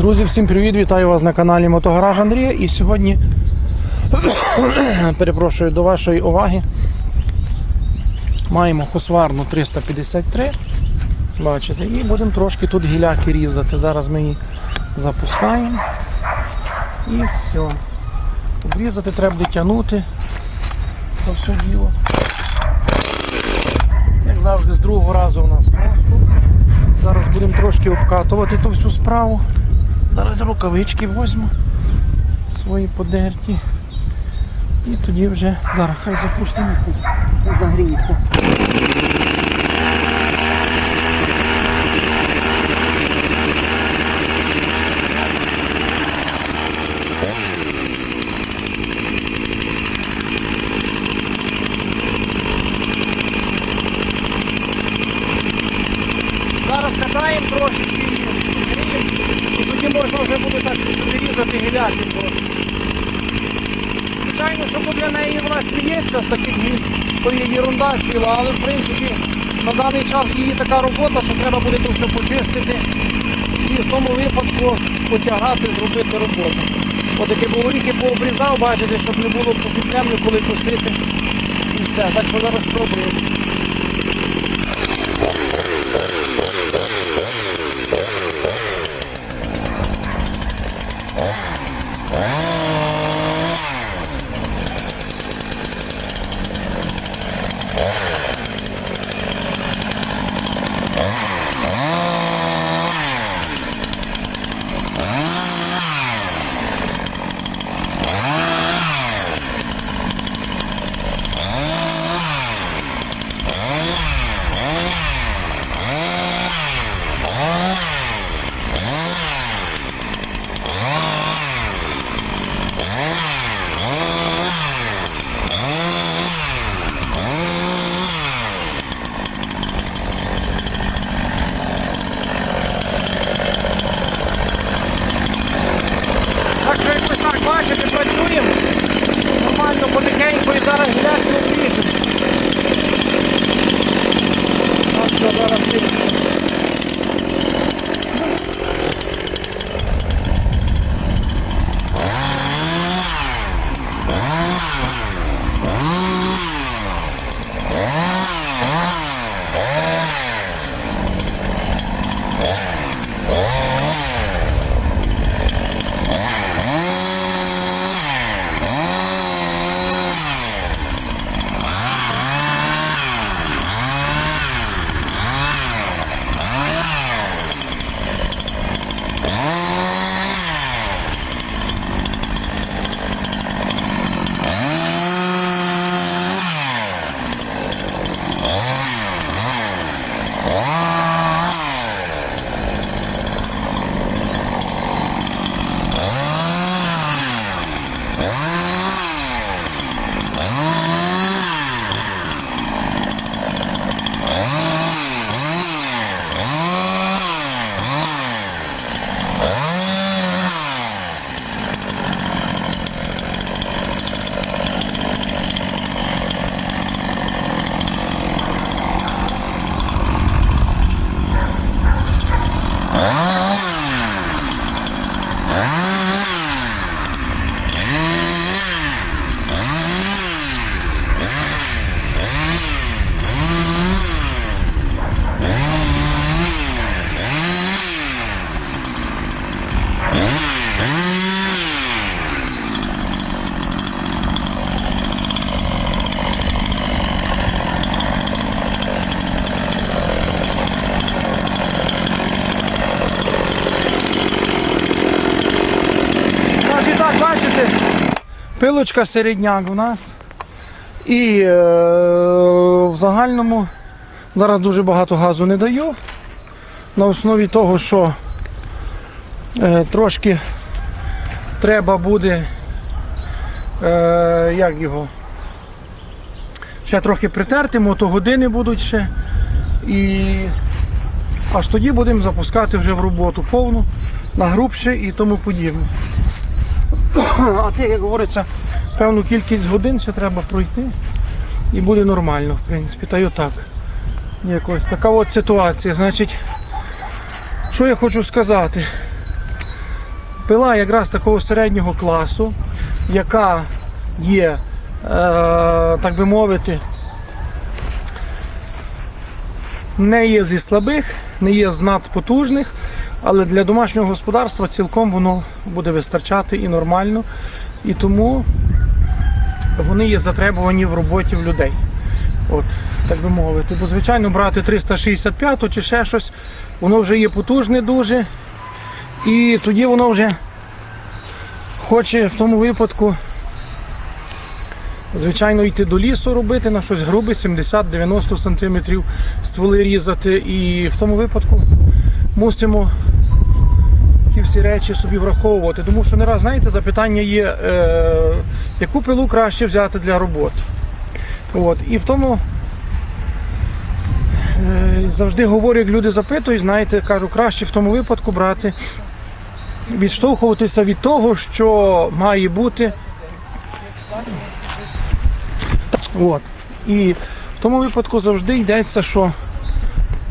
Друзі, всім привіт! Вітаю вас на каналі Мотогараж Андрія. І сьогодні перепрошую до вашої уваги. Маємо хосварну 353. Бачите, і будемо трошки тут гіляки різати. Зараз ми її запускаємо. І все. Обрізати треба буде тягнути. Все діло. Як завжди, з другого разу у нас. Зараз будемо трошки обкатувати ту всю справу. Зараз рукавички візьму свої подерті. І тоді вже зараз хай запустимо загріється. Зараз катаємо трошки і тоді можна вже буде так вирізати гіляки. Звичайно, що для неї вона сміється з таких гіль, то є ерунда ціла, але в принципі на даний час її така робота, що треба буде тут все почистити і в тому випадку потягати, зробити роботу. От таке боріки пообрізав, бачите, щоб не було під землю, коли косити. І все. Так що зараз спробуємо. Так Wow. Пилочка середняк у нас. І е, в загальному зараз дуже багато газу не даю. На основі того, що е, трошки треба буде, е, як його, ще трохи притерти, мотогодини будуть ще. І аж тоді будемо запускати вже в роботу повну, нагрубше і тому подібне. А те, як говориться, певну кількість годин ще треба пройти і буде нормально, в принципі. Та й отак. Якось така от ситуація. Значить, що я хочу сказати? Пила якраз такого середнього класу, яка є, е, так би мовити, не є зі слабих, не є з надпотужних, але для домашнього господарства цілком воно буде вистачати і нормально. І тому вони є затребувані в роботі в людей. От, так би мовити. Бо, звичайно, брати 365 чи ще щось, воно вже є потужне дуже. І тоді воно вже хоче в тому випадку, звичайно, йти до лісу робити на щось грубе, 70-90 см стволи різати. І в тому випадку мусимо ті всі речі собі враховувати. Тому що не раз, знаєте, запитання є, е, яку пилу краще взяти для роботи. От. І в тому е, завжди говорю, як люди запитують, знаєте, кажу, краще в тому випадку брати, відштовхуватися від того, що має бути. От. І в тому випадку завжди йдеться, що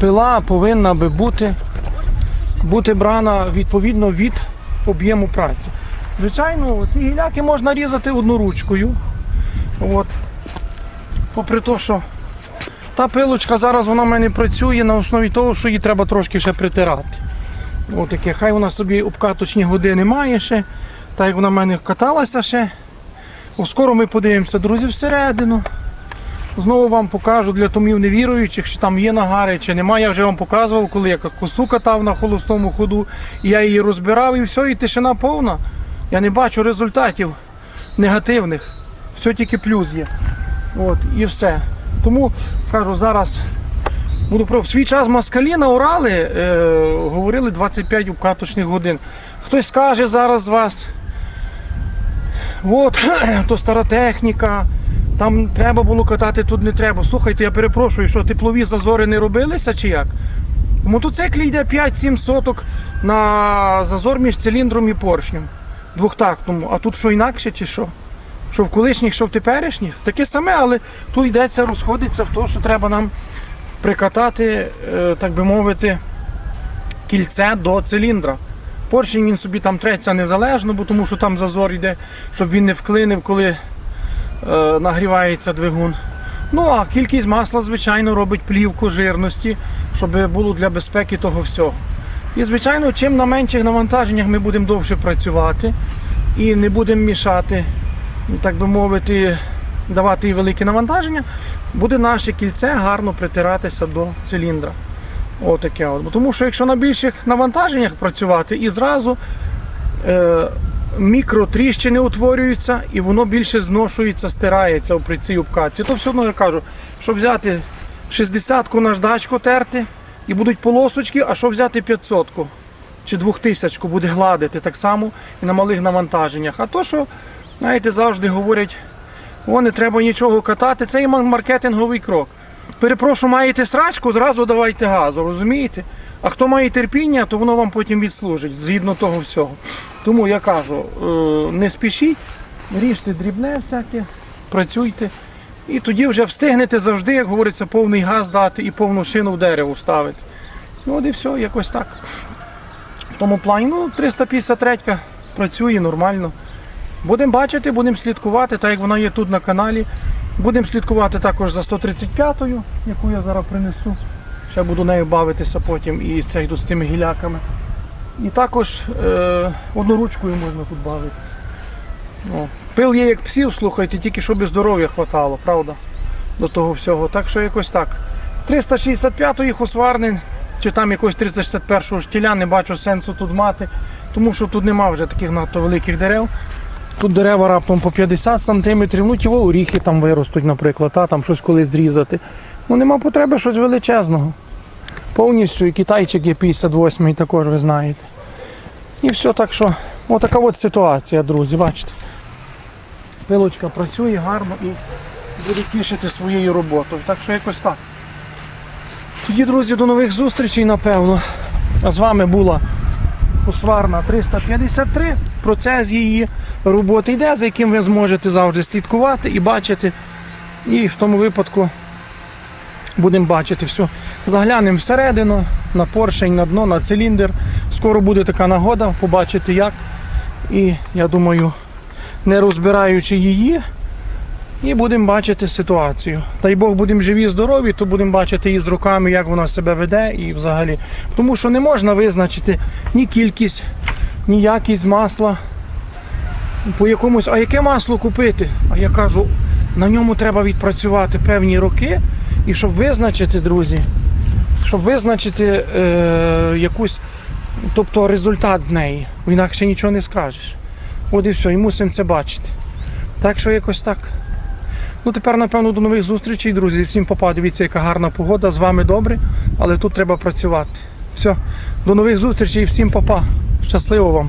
пила повинна би бути, бути брана відповідно від об'єму праці. Звичайно, ті гіляки можна різати одноручкою. От. Попри те, що та пилочка зараз вона в мене працює на основі того, що її треба трошки ще притирати. Отаке, хай вона собі обкаточні години має ще, так як вона в мене каталася ще. О, скоро ми подивимося, друзі, всередину. Знову вам покажу для томів невіруючих, чи там є нагари, чи немає. Я вже вам показував, коли я косу катав на холостому ходу, і я її розбирав і все, і тишина повна. Я не бачу результатів негативних. Все тільки плюс є. От, і все. Тому кажу, зараз буду про в свій час москалі наорали, е, говорили 25 обкаточних годин. Хтось скаже зараз з вас, от, то стара техніка, там треба було катати, тут не треба. Слухайте, я перепрошую, що теплові зазори не робилися чи як? В мотоциклі йде 5-7 соток на зазор між циліндром і поршнем. Двохтактному. А тут що інакше чи що? Що в колишніх, що в теперішніх? Таке саме, але тут йдеться, розходиться в те, що треба нам прикатати, е, так би мовити, кільце до циліндра. Поршень він собі там треться незалежно, бо тому що там зазор йде, щоб він не вклинив, коли нагрівається двигун. Ну а кількість масла, звичайно, робить плівку жирності, щоб було для безпеки того всього. І, звичайно, чим на менших навантаженнях ми будемо довше працювати і не будемо мішати, так би мовити, давати велике навантаження, буде наше кільце гарно притиратися до циліндра. Отаке от. Тому що якщо на більших навантаженнях працювати і зразу е, мікротріщини утворюються і воно більше зношується, стирається при цій обкатці, то все одно я кажу, щоб взяти 60-ку наждачку терти і будуть полосочки, а що взяти 500-ку чи 2000-ку буде гладити так само і на малих навантаженнях. А то, що, знаєте, завжди говорять, о, не треба нічого катати, це і маркетинговий крок. Перепрошую, маєте срачку, зразу давайте газу, розумієте? А хто має терпіння, то воно вам потім відслужить згідно того всього. Тому я кажу, е, не спішіть, ріжте дрібне всяке, працюйте. І тоді вже встигнете завжди, як говориться, повний газ дати і повну шину в дерево вставити. Ну от і все, якось так. В тому плані, ну, 353 працює нормально. Будемо бачити, будемо слідкувати, так як вона є тут на каналі. Будемо слідкувати також за 135-ю, яку я зараз принесу. Ще буду нею бавитися потім і це йду з цими гіляками. І також е, одноручкою можна тут бавитися. Ну, пил є як псів, слухайте, тільки щоб здоров'я хватало, правда? До того всього. Так що якось так. 365-ї хосварни, чи там якогось 361-го штіля, не бачу сенсу тут мати, тому що тут нема вже таких надто великих дерев. Тут дерева раптом по 50 см, ну ті во, оріхи там виростуть, наприклад, а там щось колись зрізати. Ну нема потреби щось величезного. Повністю і китайчик є 58-й також, ви знаєте. І все так що, отака от ситуація, друзі, бачите. Пилочка працює гарно і буде тішити своєю роботою. Так що якось так. Тоді, друзі, до нових зустрічей, напевно. А з вами була Хусварна 353. Процес її роботи йде, за яким ви зможете завжди слідкувати і бачити. І в тому випадку будемо бачити все. Заглянемо всередину, на поршень, на дно, на циліндр. Скоро буде така нагода побачити, як І я думаю, не розбираючи її, і будемо бачити ситуацію. Дай Бог будемо живі, здорові, то будемо бачити її з руками, як вона себе веде і взагалі. Тому що не можна визначити ні кількість, ні якість масла. По якомусь, а яке масло купити? А я кажу, на ньому треба відпрацювати певні роки, і щоб визначити, друзі, щоб визначити е, якусь, тобто результат з неї. Інакше нічого не скажеш. От і все, і мусимо це бачити. Так що якось так. Ну тепер, напевно, до нових зустрічей, друзі. Всім попа, дивіться, яка гарна погода. З вами добре, але тут треба працювати. Все, до нових зустрічей, всім попа. Щасливо вам.